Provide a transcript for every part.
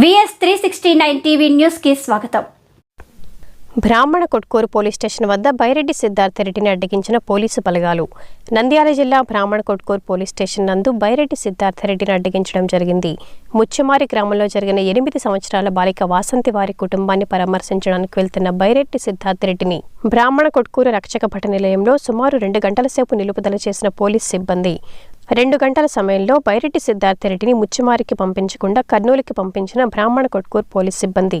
VS three sixty nine TV న్యూస్కి స్వాగతం. బ్రాహ్మణ కొట్కూరు పోలీస్ స్టేషన్ వద్ద బైరెడ్డి సిద్ధార్థ రెడ్డిని అడ్డగించిన పోలీసు బలగాలు. నంద్యాల జిల్లా బ్రాహ్మణ కొట్కూరు పోలీస్ స్టేషన్ నందు బైరెడ్డి సిద్ధార్థ రెడ్డిని అడ్డగించడం జరిగింది. ముచ్చమారి గ్రామంలో జరిగిన ఎనిమిది సంవత్సరాల బాలిక వాసంతి వారి కుటుంబాన్ని పరామర్శించడానికి వెళ్తున్న బైరెడ్డి సిద్ధార్థ రెడ్డిని బ్రాహ్మణ కొట్కూరు రక్షక భట నిలయంలో సుమారు రెండు గంటల సేపు నిలుపుదల చేసిన పోలీస్ సిబ్బంది. రెండు గంటల సమయంలో బైరెడ్డి సిద్ధార్థ రెడ్డిని ముచ్చిమారికి పంపించకుండా కర్నూలుకి పంపించిన బ్రాహ్మణ కొట్కూరు పోలీస్ సిబ్బంది.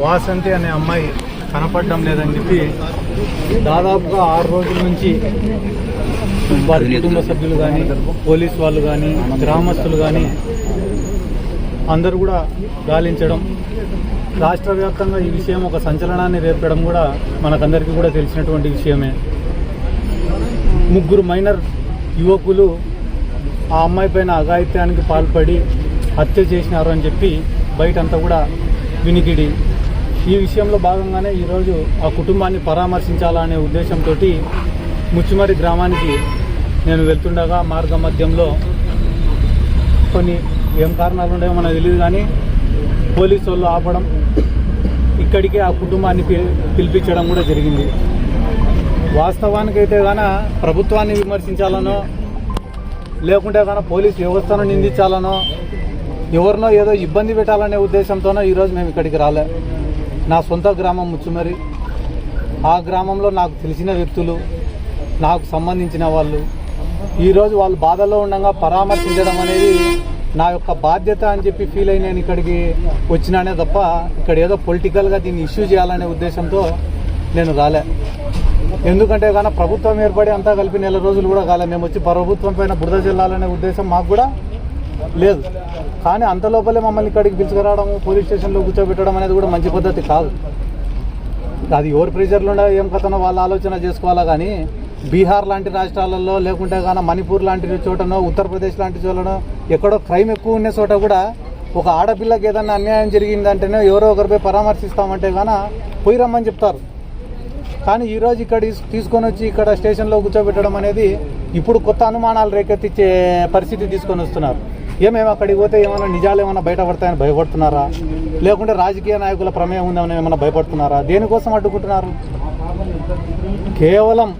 వాసంతి అనే అమ్మాయి కనపడడం లేదని చెప్పి దాదాపుగా ఆరు రోజుల నుంచి వారి కుటుంబ సభ్యులు కానీ పోలీస్ వాళ్ళు కానీ గ్రామస్తులు కానీ అందరూ కూడా గాలించడం రాష్ట్ర వ్యాప్తంగా ఈ విషయం ఒక సంచలనాన్ని రేపడం కూడా మనకందరికీ కూడా తెలిసినటువంటి విషయమే. ముగ్గురు మైనర్ యువకులు ఆ అమ్మాయి పైన అఘాయిత్యానికి పాల్పడి హత్య చేసినారు అని చెప్పి బయటంతా కూడా వినికిడి. ఈ విషయంలో భాగంగానే ఈరోజు ఆ కుటుంబాన్ని పరామర్శించాలనే ఉద్దేశంతో ముచ్చిమరి గ్రామానికి నేను వెళ్తుండగా మార్గ మధ్యంలో కొన్ని ఏం కారణాలు ఉండేవో మనకు తెలియదు కానీ పోలీసు వాళ్ళు ఆపడం ఇక్కడికి ఆ కుటుంబాన్ని పిలి- పిలిపించడం కూడా జరిగింది. వాస్తవానికైతే గాన ప్రభుత్వాన్ని విమర్శించాలనో లేకుంటే గాన పోలీస్ వ్యవస్థను నిందించాలనో ఎవరినో ఏదో ఇబ్బంది పెట్టాలనే ఉద్దేశంతోనో ఈరోజు మేము ఇక్కడికి రాలే. నా సొంత గ్రామం ముచ్చుమరి. ఆ గ్రామంలో నాకు తెలిసిన వ్యక్తులు నాకు సంబంధించిన వాళ్ళు ఈరోజు వాళ్ళు బాధలో ఉండగా పరామర్శించడం అనేది నా యొక్క బాధ్యత అని చెప్పి ఫీల్ అయి నేను ఇక్కడికి వచ్చినానే తప్ప ఇక్కడ ఏదో పొలిటికల్గా దీన్ని ఇష్యూ చేయాలనే ఉద్దేశంతో నేను రాలే. ఎందుకంటే కానీ ప్రభుత్వం ఏర్పడి అంతా కలిపి నెల రోజులు కూడా కాలే. మేము వచ్చి ప్రభుత్వం పైన బురద చెల్లాలనే ఉద్దేశం మాకు కూడా లేదు. కానీ అంత లోపలే మమ్మల్ని ఇక్కడికి పిలుచుకురావడం పోలీస్ స్టేషన్లో కూర్చోబెట్టడం అనేది కూడా మంచి పద్ధతి కాదు. అది ఎవరు ప్రెషర్లు ఉండే ఏం కథనో వాళ్ళ ఆలోచన చేసుకోవాలా కానీ బీహార్ లాంటి రాష్ట్రాలలో లేకుంటే కానీ మణిపూర్ లాంటి చోటనో ఉత్తరప్రదేశ్ లాంటి చోటనో ఎక్కడో క్రైమ్ ఎక్కువ ఉన్న చోట కూడా ఒక ఆడపిల్లకి ఏదైనా అన్యాయం జరిగిందంటేనే ఎవరో ఒకరిపై పరామర్శిస్తామంటే కానీ పోయి రమ్మని చెప్తారు. కానీ ఈరోజు ఇక్కడ తీసుకొని వచ్చి ఇక్కడ స్టేషన్లో కూర్చోబెట్టడం అనేది ఇప్పుడు కొత్త అనుమానాలు రేకెత్తించే పరిస్థితి తీసుకొని వస్తున్నారు. ఏమేమి అక్కడికి పోతే ఏమైనా నిజాలు ఏమైనా బయటపడతాయని భయపడుతున్నారా? లేకుంటే రాజకీయ నాయకుల ప్రమేయం ఉందని ఏమైనా భయపడుతున్నారా? దేనికోసం అడ్డుకుంటున్నారు? కేవలం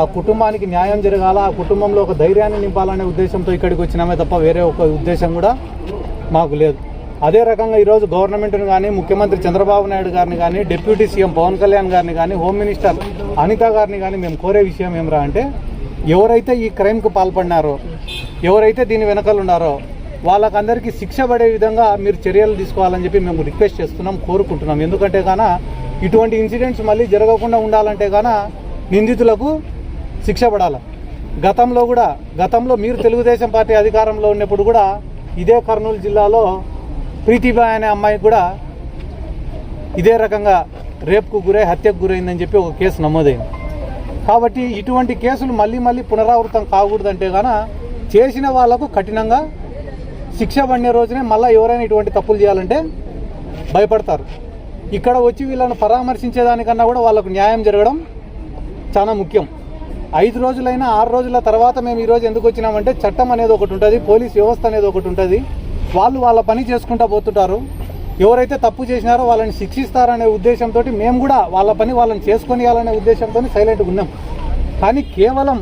ఆ కుటుంబానికి న్యాయం జరగాల ఆ కుటుంబంలో ఒక ధైర్యాన్ని నింపాలనే ఉద్దేశంతో ఇక్కడికి వచ్చినామే తప్ప వేరే ఒక ఉద్దేశం కూడా మాకు లేదు. అదే రకంగా ఈరోజు గవర్నమెంట్ని కానీ ముఖ్యమంత్రి చంద్రబాబు నాయుడు గారిని కానీ డిప్యూటీ సీఎం పవన్ కళ్యాణ్ గారిని కానీ హోమ్ మినిస్టర్ అనిత గారిని కానీ మేము కోరే విషయం ఏమరా అంటే ఎవరైతే ఈ క్రైమ్కు పాల్పడినారో ఎవరైతే దీని వెనకాల ఉన్నారో వాళ్ళకందరికీ శిక్ష పడే విధంగా మీరు చర్యలు తీసుకోవాలని చెప్పి మేము రిక్వెస్ట్ చేస్తున్నాం కోరుకుంటున్నాం. ఎందుకంటే కాన ఇటువంటి ఇన్సిడెంట్స్ మళ్ళీ జరగకుండా ఉండాలంటే కాన నిందితులకు శిక్ష పడాలి. గతంలో కూడా గతంలో మీరు తెలుగుదేశం పార్టీ అధికారంలో ఉన్నప్పుడు కూడా ఇదే కర్నూలు జిల్లాలో ప్రీతిబాయ్ అనే అమ్మాయికి కూడా ఇదే రకంగా రేపుకు గురై హత్యకు గురైందని చెప్పి ఒక కేసు నమోదైంది. కాబట్టి ఇటువంటి కేసులు మళ్ళీ మళ్ళీ పునరావృతం కాకూడదంటే గాన చేసిన వాళ్ళకు కఠినంగా శిక్ష పడిన రోజునే మళ్ళీ ఎవరైనా ఇటువంటి తప్పులు చేయాలంటే భయపడతారు. ఇక్కడ వచ్చి వీళ్ళని పరామర్శించేదానికన్నా కూడా వాళ్ళకు న్యాయం జరగడం చాలా ముఖ్యం. ఐదు రోజులైనా ఆరు రోజుల తర్వాత మేము ఈరోజు ఎందుకు వచ్చినామంటే చట్టం అనేది ఒకటి ఉంటుంది పోలీస్ వ్యవస్థ అనేది ఒకటి ఉంటుంది. వాళ్ళు వాళ్ళ పని చేసుకుంటా పోతుంటారు. ఎవరైతే తప్పు చేసినారో వాళ్ళని శిక్షిస్తారనే ఉద్దేశంతో మేము కూడా వాళ్ళ పని వాళ్ళని చేసుకొనియాలనే ఉద్దేశంతో సైలెంట్గా ఉన్నాం. కానీ కేవలం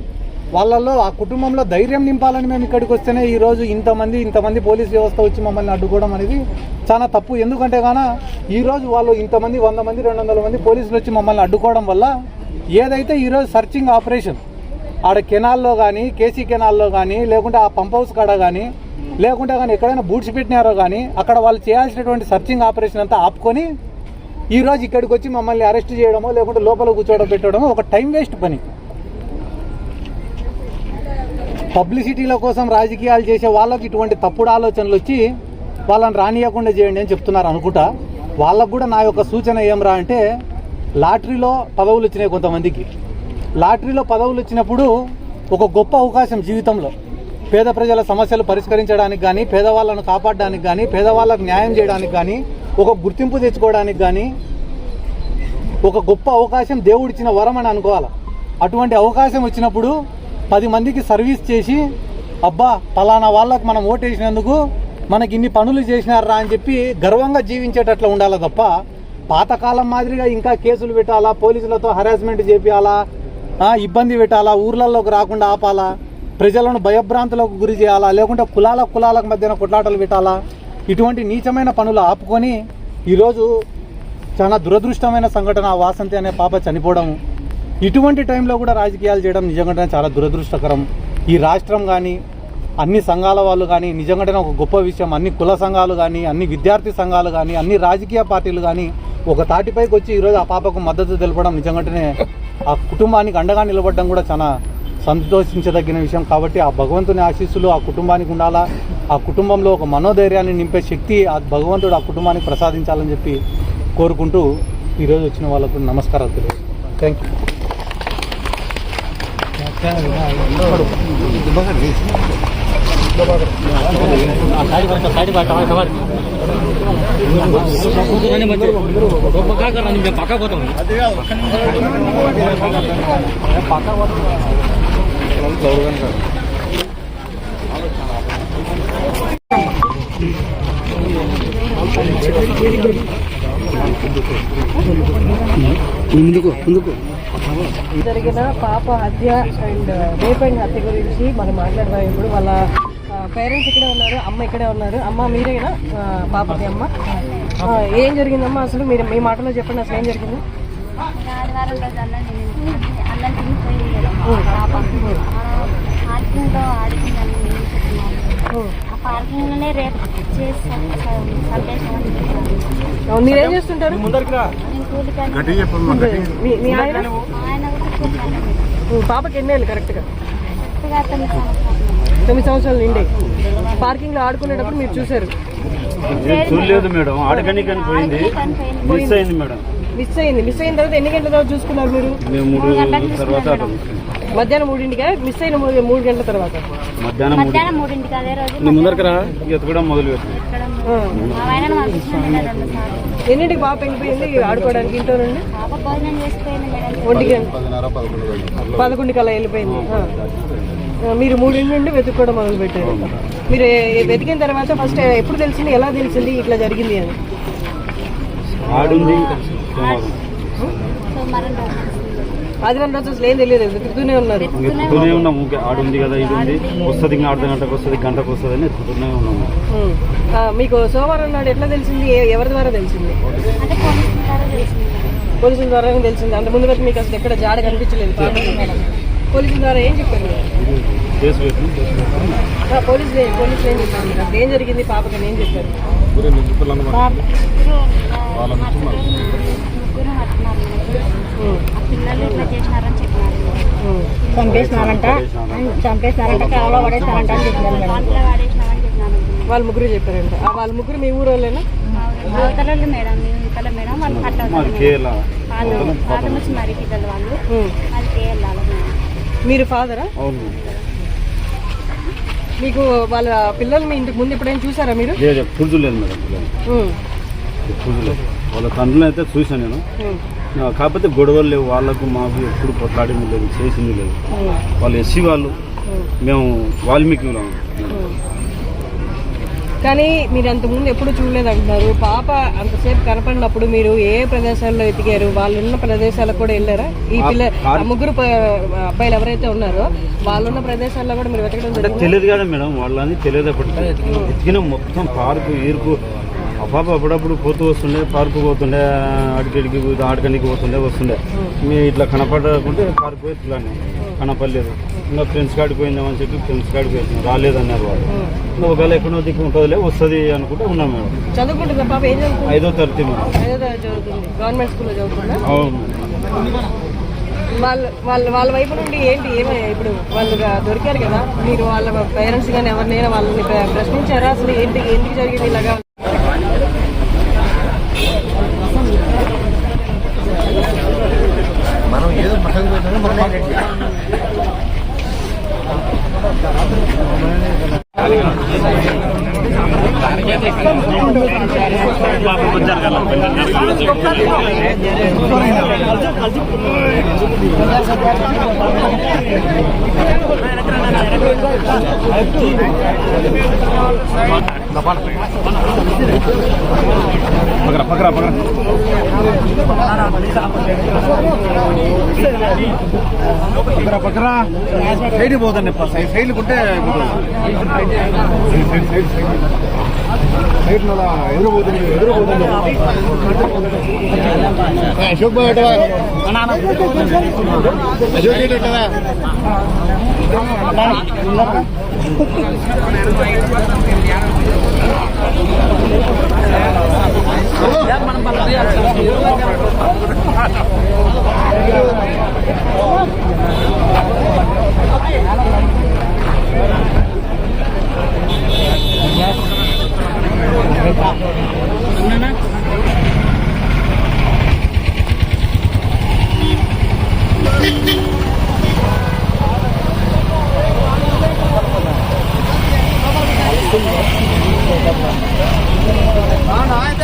వాళ్ళల్లో ఆ కుటుంబంలో ధైర్యం నింపాలని మేము ఇక్కడికి వస్తేనే ఈరోజు ఇంతమంది ఇంతమంది పోలీస్ వ్యవస్థ వచ్చి మమ్మల్ని అడ్డుకోవడం అనేది చాలా తప్పు. ఎందుకంటే కానీ ఈరోజు వాళ్ళు ఇంతమంది వంద మంది రెండు వందల మంది పోలీసులు వచ్చి మమ్మల్ని అడ్డుకోవడం వల్ల ఏదైతే ఈరోజు సర్చింగ్ ఆపరేషన్ ఆడ కెనాల్లో కానీ కేసీ కెనాల్లో కానీ లేకుంటే ఆ పంప్ హౌస్ కాడ కానీ లేకుంటే కానీ ఎక్కడైనా బూట్స్ పెట్టినారో కానీ అక్కడ వాళ్ళు చేయాల్సినటువంటి సర్చింగ్ ఆపరేషన్ అంతా ఆపుకొని ఈరోజు ఇక్కడికి వచ్చి మమ్మల్ని అరెస్ట్ చేయడమో లేకుంటే లోపల కూర్చోవడం పెట్టడమో ఒక టైం వేస్ట్ పని. పబ్లిసిటీల కోసం రాజకీయాలు చేసే వాళ్ళకి ఇటువంటి తప్పుడు ఆలోచనలు వచ్చి వాళ్ళని రానియకుండా చేయండి అని చెప్తున్నారు అనుకుంటా. వాళ్ళకు కూడా నా యొక్క సూచన ఏమరా అంటే లాటరీలో పదవులు వచ్చినాయి కొంతమందికి. లాటరీలో పదవులు వచ్చినప్పుడు ఒక గొప్ప అవకాశం జీవితంలో. పేద ప్రజల సమస్యలు పరిష్కరించడానికి కానీ పేదవాళ్ళను కాపాడడానికి కానీ పేదవాళ్ళకు న్యాయం చేయడానికి కానీ ఒక గుర్తింపు తెచ్చుకోవడానికి కానీ ఒక గొప్ప అవకాశం దేవుడిచ్చిన వరం అని అనుకోవాలి? అటువంటి అవకాశం వచ్చినప్పుడు పది మందికి సర్వీస్ చేసి అబ్బా పలానా వాళ్ళకు మనం ఓటేసినందుకు మనకి ఇన్ని పనులు చేసినారా అని చెప్పి గర్వంగా జీవించేటట్లు ఉండాలి తప్ప పాతకాలం మాదిరిగా ఇంకా కేసులు పెట్టాలా పోలీసులతో హరాస్మెంట్ చేపించాలా ఇబ్బంది పెట్టాలా ఊర్లలోకి రాకుండా ఆపాలా? ప్రజలను భయభ్రాంతులకు గురి చేయాలా? లేకుంటే కులాల కులాలకు మధ్యన కొట్లాటలు పెట్టాలా? ఇటువంటి నీచమైన పనులు ఆపుకొని ఈరోజు చాలా దురదృష్టమైన సంఘటన ఆ వాసంతి అనే పాప చనిపోవడం ఇటువంటి టైంలో కూడా రాజకీయాలు చేయడం నిజంగానే చాలా దురదృష్టకరం. ఈ రాష్ట్రం కానీ అన్ని సంఘాల వాళ్ళు కానీ నిజంగానే ఒక గొప్ప విషయం. అన్ని కుల సంఘాలు కానీ అన్ని విద్యార్థి సంఘాలు కానీ అన్ని రాజకీయ పార్టీలు కానీ ఒక తాటిపైకి వచ్చి ఈరోజు ఆ పాపకు మద్దతు తెలపడం నిజంగానే ఆ కుటుంబానికి అండగా నిలబడడం కూడా చాలా సంతోషించదగిన విషయం కాబట్టి ఆ భగవంతుని ఆశీస్సులు ఆ కుటుంబానికి ఉండాలా ఆ కుటుంబంలో ఒక మనోధైర్యాన్ని నింపే శక్తి ఆ భగవంతుడు ఆ కుటుంబానికి ప్రసాదించాలని చెప్పి కోరుకుంటూ ఈరోజు వచ్చిన వాళ్ళకు నమస్కారాలు తెలియదు థ్యాంక్ యూ జరిగిన పాప హత్య అండ్ రేప్ అండ్ హత్య గురించి మనం మాట్లాడదాం ఇప్పుడు. వాళ్ళ పేరెంట్స్ ఇక్కడే ఉన్నారు అమ్మ ఇక్కడే ఉన్నారు. అమ్మ మీరేనా? పాపకి అమ్మ. ఏం జరిగిందమ్మా అసలు? మీరు మీ మాటలో చెప్పండి అసలు ఏం జరిగింది ఆదివారం రోజు అన్నం తినింది అన్నం తినిపోయింది పాప పార్కింగ్లో ఆడుకుందని నేను చెప్తున్నాను ఆ పార్కింగ్లోనే రేపు సందేశం మీరేం చేస్తుంటారు పాపకి ఎన్ని ఏళ్ళు కరెక్ట్గా తొమ్మిది సంవత్సరాలు నిండి. పార్కింగ్లో ఆడుకునేటప్పుడు మీరు చూశారు. చూడలేదు మేడం. ఆడకని పోయింది. కనిపోయింది మిస్ అయింది మేడం. మిస్ అయింది. మిస్ అయిన తర్వాత ఎన్ని గంటల తర్వాత చూసుకున్నారు మీరు? మేము మూడు తర్వాత అటు మధ్యాహ్నం మూడింటిగా మిస్ అయిన మూడు గంటల తర్వాత? మధ్యాహ్నం మూడింటికి అదే రోజు మొదలు పెట్టింది ఎన్నింటికి పాప వెళ్ళిపోయింది ఆడుకోవడానికి? ఇంట్లో నుండి? పాప భోజనం చేసిపోయింది మేడం. ఒంటి గంట. పదకొండు కల్లా వెళ్ళిపోయింది. మీరు మూడింటి నుండి వెతుక్కోవడం మొదలు పెట్టారు మీరు వెతికిన తర్వాత ఫస్ట్ ఎప్పుడు తెలిసింది ఎలా తెలిసింది ఇట్లా జరిగింది అని? ఆడుంది ఆదివారం రోజు అసలు ఏం తెలియదు వెతుకుతూనే ఉన్నారు. ఎత్తుతూనే ఉన్నాము ఊరికే ఆడుంది కదా ఇది ఉంది. వస్తుంది ఇంకా అర్ధ గంటకు వస్తుంది గంటకు వస్తుంది అని ఎత్తుతూనే ఉన్నాము మీకు సోమవారం నాడు ఎట్లా తెలిసింది? ఎవరి ద్వారా తెలిసింది? అంటే పోలీసుల ద్వారా తెలిసింది. అంత ముందు మీకు అసలు ఎక్కడ జాడ కనిపించలేదు. పోలీసుల ద్వారా ఏం చెప్పారు? ఆ, పోలీసులు ఏ- ఏం జరిగింది? పాపకి ఏం చెప్పారు? పిల్లలు ఇట్లా చేసినారని చెప్పినారు. చంపేసినారంట. చంపేసినారంట. కాలంలో పడేసినారంట అని చెప్పినారు మేడం. వాళ్ళ ముగ్గురు చెప్పారంట. ఆ వాళ్ళ ముగ్గురు మీ ఊరు వాళ్ళేనా మేడం వాళ్ళు వాళ్ళు మరి పిల్లలు వాళ్ళు. కేరళలో మీరు ఫాదరా? అవును. మీకు వాళ్ళ పిల్లలు మీ ఇంటికి ముందు ఎప్పుడైనా చూసారా మీరు? లేదు మేడం వాళ్ళ తండ్రులు అయితే చూశాను నేను. కాకపోతే గొడవలు లేవు వాళ్ళకు మాకు ఎప్పుడు కొట్లాడింది లేదు చేసింది లేదు. వాళ్ళు ఎస్సీ వాళ్ళు మేము వాల్మీకి. కానీ మీరు అంతకుముందు ఎప్పుడు చూడలేదు అంటున్నారు పాప అంతసేపు కనపడినప్పుడు మీరు ఏ ప్రదేశాల్లో ఎతికారు వాళ్ళు ఉన్న ప్రదేశాలకు కూడా వెళ్ళారా? ఈ పిల్ల ముగ్గురు అబ్బాయిలు ఎవరైతే ఉన్నారో వాళ్ళున్న ప్రదేశాల్లో కూడా మీరు వెతకడం తెలియదు కదా మేడం వాళ్ళని తెలియదు ఎతికిన మొత్తం పార్కు ఈరుకు పాప అప్పుడప్పుడు పోతూ వస్తుండే పార్కు పోతుండే అడికిడికి ఆడకనికి పోతుండే వస్తుండే. మీ ఇట్లా కనపడకుంటే పార్కు పోయి ఇట్లానే కనపడలేదు. ఇంకా ఫ్రెండ్స్ కాడికి పోయిందామని చెప్పి ఫ్రెండ్స్ కాడికి పోయింది. రాలేదన్నారు వాళ్ళు. ఇంకా ఒకవేళ ఎక్కడో దిక్కు ఉంటుందిలే వస్తుంది అనుకుంటే ఉన్నాం చదువుతుంది? ఐదో తరగతి మేడం. అవును. వాళ్ళ వాళ్ళ వాళ్ళ వైపు నుండి ఏంటి? ఏమై ఇప్పుడు వాళ్ళు దొరికారు కదా మీరు వాళ్ళ పేరెంట్స్ కానీ ఎవరినైనా వాళ్ళని ప్ర- ప్రశ్నించారా? అసలు ఏంటి ఎందుకు జరిగింది ఇలాగా? Bây. పక్కన పక్కన పక్కన పక్కన పక్కన సైడ్ పోదండి సైడ్ ఉంటే సైడ్ ఎదురు పోతుంది ఎదురు పోతుంది అశోక్ బాయ్ అశోక్